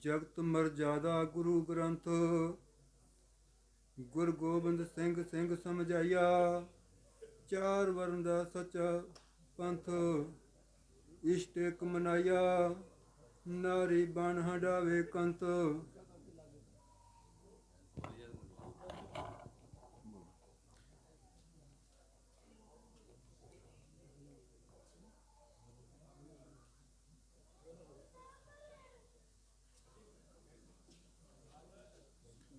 ਜਗਤ ਮਰਜਾਦਾ ਗੁਰੂ ਗ੍ਰੰਥ। ਗੁਰ ਗੋਬਿੰਦ ਸਿੰਘ ਸਿੰਘ ਸਮਝਾਇਆ। ਚਾਰ ਵਰਨ ਦਾ ਸੱਚਾ ਪੰਥ ਇਸ਼ਟ ਇਕ ਮਨਾਇਆ। ਨਾਰੀ ਬਣ ਹਟਾਵੇ ਕੰਤ।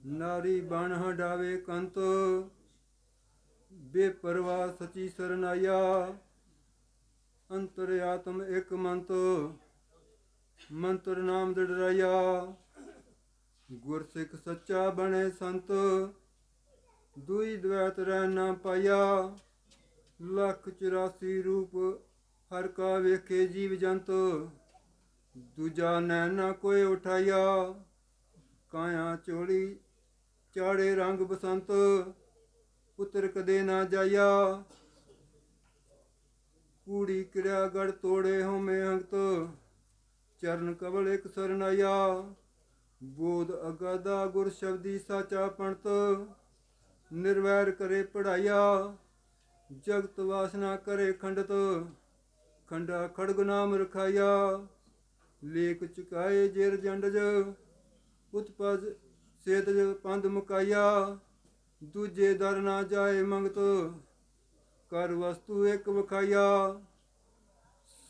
ਨਾਰੀ ਬਣ ਹਟਾਵੇ ਕੰਤ, ਬੇਪਰਵਾਹ ਸਚੀ ਸਰਨਾਇਆ। ਅੰਤਰ ਆਤਮ ਇੱਕ ਮੰਤ, ਮੰਤਰ ਨਾਮ ਦੜਰਾਇਆ। ਗੁਰਸਿੱਖ ਸੱਚਾ ਬਣੇ ਸੰਤ, ਦੁਈ ਦਵੈਤ ਰਹਿ ਨਾ ਪਾਇਆ। ਲੱਖ 84 ਰੂਪ ਹਰ ਕਾ ਵੇਖੇ ਜੀਵ ਜੰਤ, ਦੂਜਾ ਨੈਣ ਨਾ ਕੋਈ ਉਠਾਇਆ। ਕਾਇਆ ਚੋਲੀ ਚਾੜੇ ਰੰਗ ਬਸੰਤ, ਪੁੱਤਰ ਕਦੇ ਨਾ ਜਾਇਆ। ਕੂੜੀ ਕਿਰਿਆ ਗੜ ਤੋੜੇ ਹੋਮੇ ਅੰਗਤ, ਚਰਨ ਕਵਲ ਇੱਕ ਸਰਨਾਇਆ ਬੋਧ ਅਗਾਦਾ ਗੁਰ ਸ਼ਬਦੀ ਸਾਚਾ ਪੰਤ ਨਿਰਵੈਰ ਕਰੇ ਪੜਾਇਆ। ਜਗਤ ਵਾਸਨਾ ਕਰੇ ਖੰਡਤ, ਖੰਡਾ ਖੜਗ ਨਾਮ ਰਖਾਇਆ। ਲੇਖ ਚੁਕਾਏ ਜੇਰ ਜੰਡਜ, ਉਤਪਜ ਸੇਤਜ ਪੰਦ ਮੁਕਾਇਆ, ਦੂਜੇ ਦਰ ਨਾ ਜਾਏ ਮੰਗਤ ਕਰ ਵਸਤੂ ਇੱਕ ਵਿਖਾਇਆ।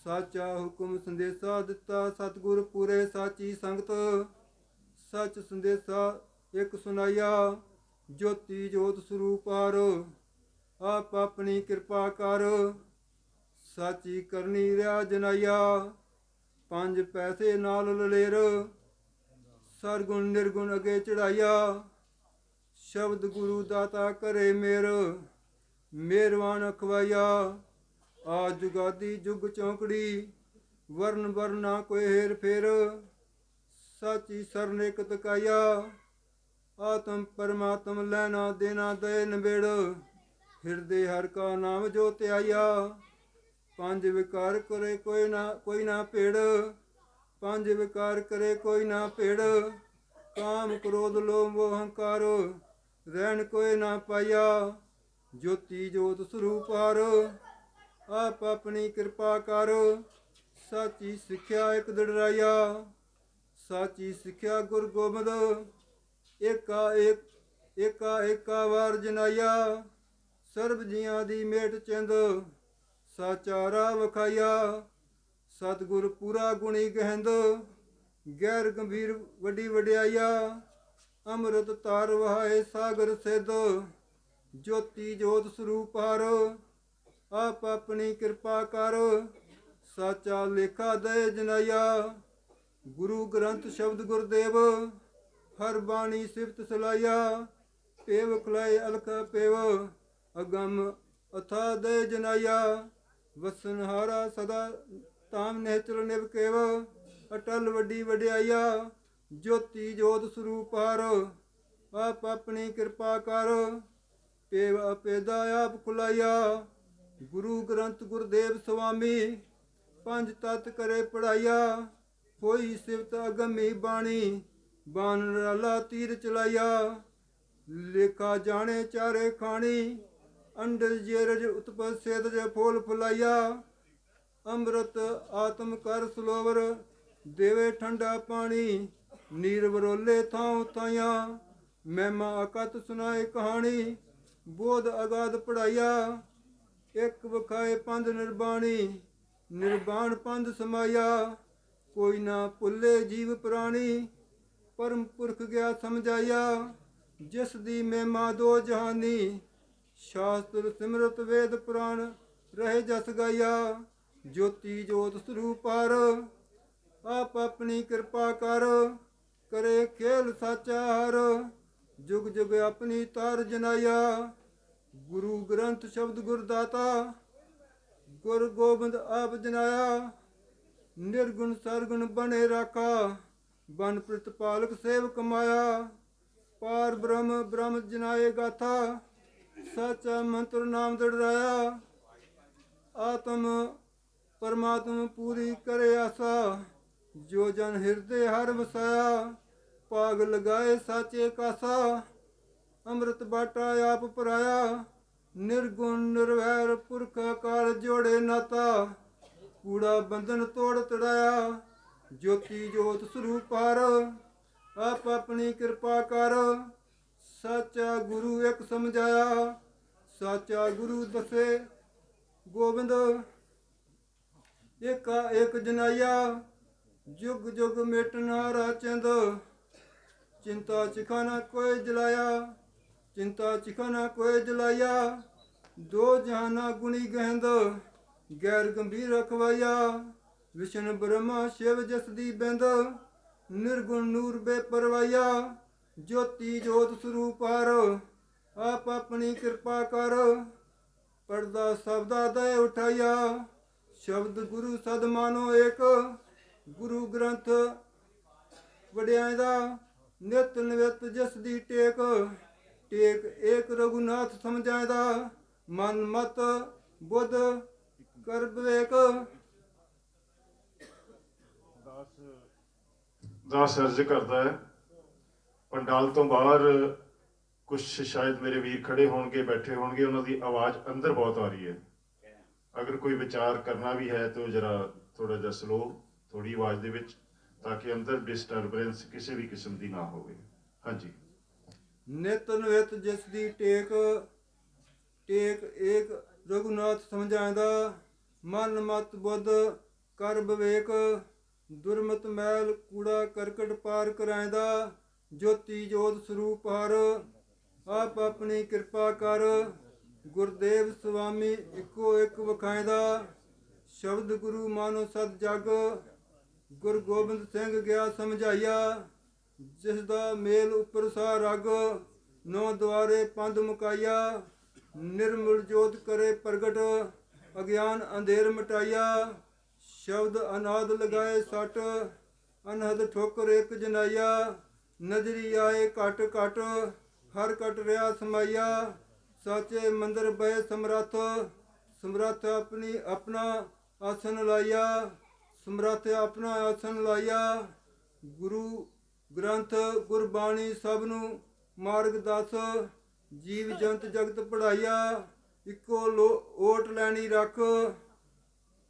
ਸਾਚਾ ਹੁਕਮ ਸੰਦੇਸਾ ਦਿੱਤਾ, ਸਤਿਗੁਰ ਪੂਰੇ ਸਾਚੀ ਸੰਗਤ, ਸੱਚ ਸੰਦੇਸਾ ਇੱਕ ਸੁਨਾਇਆ। ਜੋਤੀ ਜੋਤ ਸਰੂਪਾਰ ਆਪ ਆਪਣੀ ਕਿਰਪਾ ਕਰ, ਸਾਚੀ ਕਰਨੀ ਰਿਆ ਜਨਾਇਆ। ਪੰਜ ਪੈਸੇ ਨਾਲ ਲਲੇਰ ਸਰਗੁਣ ਨਿਰਗੁਣ ਅਗੇ ਚੜਾਇਆ। ਸ਼ਬਦ ਗੁਰੂ ਦਾਤਾ ਕਰੇ ਮੇਰ, ਮੇਰਵਾਨ ਅਖਵਾਇਆ। ਆ ਜੁਗਾਦੀ ਜੁਗ ਚੌਂਕੜੀ, ਵਰਨ ਵਰਨਾ ਕੋਈ ਹੇਰ ਫੇਰ। ਸਾਚੀ ਸਰਨ ਇਕ ਤਕਾਇਆ। ਆਤਮ ਪਰਮਾਤਮ ਲੈਣਾ ਦੇਣਾ ਦੇ ਨਵੇੜ ਹਿਰਦੇ ਹਰ ਕਾ ਨਾਮ ਜੋ ਧਿਆਇਆ। ਪੰਜ ਵਿਕਾਰ ਕਰੇ ਕੋਈ ਨਾ ਕੋਈ ਨਾ ਭੇੜ। ਪੰਜ ਵਿਕਾਰ ਕਰੇ ਕੋਈ ਨਾ ਭੇੜ, ਕਾਮ ਕ੍ਰੋਧ ਲੋਭ ਮੋਹ ਰਹਿਣ ਕੋਈ ਨਾ ਪਾਇਆ, ਜੋਤੀ ਜੋਤ ਸਰੂਪਾਰ ਆਪ ਆਪਣੀ ਕਿਰਪਾ ਕਰ, ਸਾਚੀ ਸਿੱਖਿਆ ਇਕ ਦੜਰਾਇਆ, ਸਾਚੀ ਸਿੱਖਿਆ ਗੁਰ ਗੋਬਿੰਦ, ਏਕਾ ਏਕ, ਏਕਾ ਏਕਾ ਵਾਰ ਜਨਾਇਆ, ਸਰਬ ਜੀਆਂ ਦੀ ਮੇਟ ਚਿੰਦ, ਸਾਚਾ ਰਾਹ ਵਖਾਇਆ। ਸਤਿਗੁਰ ਪੂਰਾ ਗੁਣੀ ਗਹਿੰਦ ਗੈਰ ਗੰਭੀਰ ਵੱਡੀ ਵਡਿਆਈਆ ਅੰਮ੍ਰਿਤ ਤਾਰ ਵਹਾਏ ਸਾਗਰ ਸਿੱਧ, ਜੋਤੀ ਜੋਤ ਸਰੂਪ ਹਰ, ਆਪ ਆਪਣੀ ਕਿਰਪਾ ਕਰ, ਸਾਚਾ ਲੇਖਾ ਦੇ ਜਨਾਇਆ। ਗੁਰੂ ਗ੍ਰੰਥ ਸ਼ਬਦ ਗੁਰਦੇਵ, ਹਰ ਬਾਣੀ ਸਿਫਤ ਸਲਾਇਆ, ਪੇਵ ਖਲਾਏ ਅਲਖ ਪੇਵ, ਅਗੰਮ ਅਥਾ ਦੇ ਜਨਾਇਆ। ਵਸਨਹਾਰਾ ਸਦਾ ਤਾਮ ਨੇਤਰ ਨਿਵ ਕੇਵ, ਅਟਲ ਵੱਡੀ ਵਡਿਆਈਆ, ਜੋਤੀ ਜੋਤ ਸਰੂਪ ਹਰ। ਆਪ ਆਪਣੀ ਕਿਰਪਾ ਕਰ, ਪੇਵ ਅਪੇਦਾ ਆਪ ਖੁਲਾਇਆ ਗੁਰੂ ਗ੍ਰੰਥ ਗੁਰਦੇਵ ਸੁਆਮੀ ਪੰਜ ਤਤ ਕਰੇ ਪੜਾਇਆ ਹੋਈ ਸਿਵਤ ਅਗਮੀ ਬਾਣੀ, ਬਾਣ ਰਲਾ ਤੀਰ ਚਲਾਇਆ ਲੇਖਾ ਜਾਣੇ ਚਾਰੇ ਖਾਣੀ ਅੰਡਜ ਜੇਰਜ ਉਤਪਤ ਸੇਤਜ ਫੋਲ ਫੁਲਾਇਆ ਅੰਮ੍ਰਿਤ ਆਤਮ ਕਰ ਸਲੋਵਰ, ਦੇਵੇ ਠੰਡਾ ਪਾਣੀ, ਨੀਰ ਵਰੋਲੇ ਥਾਂ ਥਾਇਆ ਮਹਿਮਾ ਅਕਤ ਸੁਣਾਏ ਕਹਾਣੀ, ਬੋਧ ਅਗਾਧ ਪੜਾਇਆ ਇੱਕ ਵਖਾਏ ਪੰਧ ਨਿਰਬਾਣੀ, ਨਿਰਬਾਣ ਪੰਧ ਸਮਾਇਆ। ਕੋਈ ਨਾ ਭੁੱਲੇ ਜੀਵ ਪ੍ਰਾਣੀ, ਪਰਮ ਪੁਰਖ ਗਿਆ ਸਮਝਾਇਆ। ਜਿਸ ਦੀ ਮਹਿਮਾ ਦੋ ਜਹਾਨੀ, ਸ਼ਾਸਤਰ ਸਿਮਰਤ ਵੇਦ ਪੁਰਾਣ, ਰਹੇ ਜਸ ਗਾਇਆ। ਜੋਤੀ ਜੋਤ ਸਰੂਪ ਹਰ, ਆਪ ਆਪਣੀ ਕਿਰਪਾ ਕਰ, ਕਰੇ ਖੇਲ ਸਾਚਾ ਹਰ। ਜੁਗ ਜੁਗ ਆਪਣੀ ਤਾਰ ਜਨਾਇਆ, ਗੁਰੂ ਗ੍ਰੰਥ ਸ਼ਬਦ ਗੁਰਦਾਤਾ। ਗੁਰ ਗੋਬਿੰਦ ਆਪ ਜਨਾਇਆ, ਨਿਰਗੁਣ ਸਰਗੁਣ ਬਣੇ ਰਾਖਾ। ਬਨ ਪ੍ਰਤਪਾਲਕ ਸੇਵ ਕਮਾਇਆ, ਪਾਰ ਬ੍ਰਹਮ ਬ੍ਰਹਮ ਜਨਾਏ ਗਾਥਾ। ਸੱਚਾ ਮੰਤਰ ਨਾਮ ਦੜਾਇਆ ਆਤਮ ਪਰਮਾਤਮ ਪੂਰੀ ਕਰੇ ਆਸਾ, ਜੋ ਜਨ ਹਿਰਦੇ ਹਰ ਵਸਾਇਆ ਪਾਗ ਲਗਾਏ ਸਾਚੇ ਕਾਸਾ, ਅੰਮ੍ਰਿਤ ਬਾਟਾ ਆਪ ਪਰਾਇਆ ਨਿਰਗੁਣ ਨਿਰਵੈਰ ਪੁਰਖ ਅਕਾਲ ਜੋੜੇ ਨਾਤਾ, ਕੂੜਾ ਬੰਧਨ ਤੋੜ ਤੜਾਇਆ, ਜੋਤੀ ਜੋਤ ਸਰੂਪ ਹਰ, ਆਪ ਆਪਣੀ ਕਿਰਪਾ ਕਰ, ਸਾਚਾ ਗੁਰੂ ਇੱਕ ਸਮਝਾਇਆ, ਸਾਚਾ ਗੁਰੂ ਦਸੇ, ਗੋਬਿੰਦ ਏਕਾ ਇੱਕ ਜਨਾਇਆ, ਜੁਗ ਜੁਗ ਮਿਟਣਾ ਰਾਚੰਦ। ਚਿੰਤਾ ਚਿਖਾਨਾ ਕੋਈ ਜਲਾਇਆ, ਚਿੰਤਾ ਚਿਖਾਨਾ ਕੋਈ ਜਲਾਇਆ। ਦੋ ਜਹਾਨਾ ਗੁਣੀ ਗਹਿੰਦ, ਗੈਰ ਗੰਭੀਰ ਰਖਵਾਇਆ। ਵਿਸ਼ਨ ਬ੍ਰਹਮਾ ਸ਼ਿਵ ਜਸ ਦੀ ਬਿੰਦ, ਨਿਰਗੁਣ ਨੂਰ ਬੇਪਰਵਾਇਆ। ਜੋਤੀ ਜੋਤ ਸਰੂਪ ਹਰ, ਆਪ ਆਪਣੀ ਕਿਰਪਾ ਕਰ। ਪਰਦਾ ਸਬਦਾ ਦੇ ਉਠਾਇਆ। ਸ਼ਬਦ ਗੁਰੂ ਸਦ ਮਾਨੋ ਏਕ, ਗੁਰੂ ਗ੍ਰੰਥ ਵਡਿਆਈ ਦਾ ਨਿਤ ਨਿਵਤ ਜਿਸ ਦੀ ਟੇਕ ਟੇਕ ਏਕ ਰਘੁਨਾਥ ਸਮਝਾਇਦਾ ਮਨ ਮਤ ਬੁੱਧ ਕਰ ਵਿਵੇਕ ਦਾਸ ਅਰਜ਼ ਕਰਦਾ ਹੈ, ਪੰਡਾਲ ਤੋਂ ਬਾਹਰ ਕੁਝ ਸ਼ਾਇਦ ਮੇਰੇ ਵੀਰ ਖੜੇ ਹੋਣਗੇ, ਬੈਠੇ ਹੋਣਗੇ, ਉਹਨਾਂ ਦੀ ਆਵਾਜ਼ ਅੰਦਰ ਬਹੁਤ ਆ ਰਹੀ ਹੈ। ਅਗਰ ਕੋਈ ਵਿਚਾਰ ਕਰਨਾ ਵੀ ਹੈ ਤਾਂ ਜਰਾ ਥੋੜਾ ਜਿਹਾ ਸਲੋ ਥੋੜੀ ਆਵਾਜ਼ ਦੇ ਵਿੱਚ, ਤਾਂ ਕਿ ਅੰਦਰ ਡਿਸਟਰਬੈਂਸ ਕਿਸੇ ਵੀ ਕਿਸਮ ਦੀ ਨਾ ਹੋਵੇ। ਹਾਂਜੀ। ਨਿਤ ਨਿਵਤ ਜਿਸ ਦੀ ਟੇਕ ਟੇਕ ਏਕ ਰਘੁਨਾਥ ਸਮਝਾਇਦਾ, ਮਨ ਮਤ ਬੁੱਧ ਕਰ ਵਿਵੇਕ ਦੁਰਮਤ ਮੈਲ ਕੂੜਾ ਕਰਕਟ ਪਾਰ ਕਰਾਇਦਾ, ਜੋਤੀ ਜੋਤ ਸਰੂਪ ਹਰ, ਆਪ ਆਪਣੀ ਕਿਰਪਾ ਕਰ ਗੁਰਦੇਵ ਸੁਆਮੀ ਇੱਕੋ ਇੱਕ ਵਖਾਇਦਾ, ਸ਼ਬਦ ਗੁਰੂ ਮਾਨੋ ਸਤ ਜਗ, ਗੁਰ ਗੋਬਿੰਦ ਸਿੰਘ ਗਿਆ ਸਮਝਾਇਆ, ਜਿਸ ਦਾ ਮੇਲ ਉਪਰ ਸਾ ਰਗ, ਨੌ ਦੁਆਰੇ ਪੰਦ ਮੁਕਾਇਆ, ਨਿਰਮਲ ਜੋਤ ਕਰੇ ਪ੍ਰਗਟ, ਅਗਿਆਨ ਅੰਧੇਰ ਮਟਾਇਆ, ਸ਼ਬਦ ਅਨਾਦ ਲਗਾਏ ਸੱਟ, ਅਨਹਦ ਠੋਕਰ ਇੱਕ ਜਨਾਇਆ, ਨਜ਼ਰੀ ਆਏ ਘਟ ਘਟ, ਹਰ ਘਟ ਰਿਆ ਸਮਾਈਆ ਸਾਚੇ ਮੰਦਰ ਬੈ ਸਮਰੱਥ ਸਮਰੱਥ ਆਪਣੀ ਆਪਣਾ ਆਸਨ ਲਾਇਆ, ਸਮਰੱਥ ਆਪਣਾ ਆਸਨ ਲਾਇਆ। ਗੁਰੂ ਗ੍ਰੰਥ ਗੁਰਬਾਣੀ ਸਭ ਨੂੰ ਮਾਰਗ ਦੱਸ, ਜੀਵ ਜੰਤ ਜਗਤ ਪੜਾਇਆ ਇੱਕੋ ਲੋ- ਓਟ ਲੈਣੀ ਰੱਖ।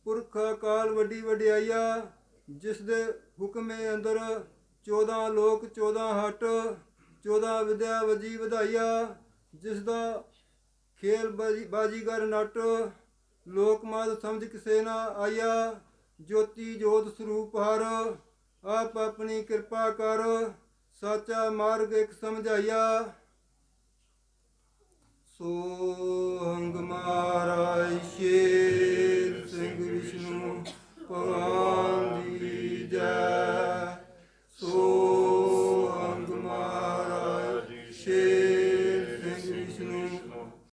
ਪੁਰਖ ਅਕਾਲ ਵੱਡੀ ਵਡਿਆਈਆ ਜਿਸ ਦੇ ਹੁਕਮੇ ਅੰਦਰ 14 ਲੋਕ 14 ਹਟ 14 ਵਿਦਿਆ ਵਜੀ ਵਧਾਈਆ ਜਿਸ ਦਾ ਖੇਲ ਬਾਜੀਗਰ ਨਟ ਲੋਕ ਮਾਦ ਸਮਝ ਕਿਸੇ ਨਾ ਆਇਆ, ਜੋਤੀ ਜੋਤ ਸਰੂਪ ਹਰ, ਆਪ ਆਪਣੀ ਕਿਰਪਾ ਕਰ, ਸਾਚਾ ਮਾਰਗ ਇੱਕ ਸਮਝਾਇਆ। ਸੋ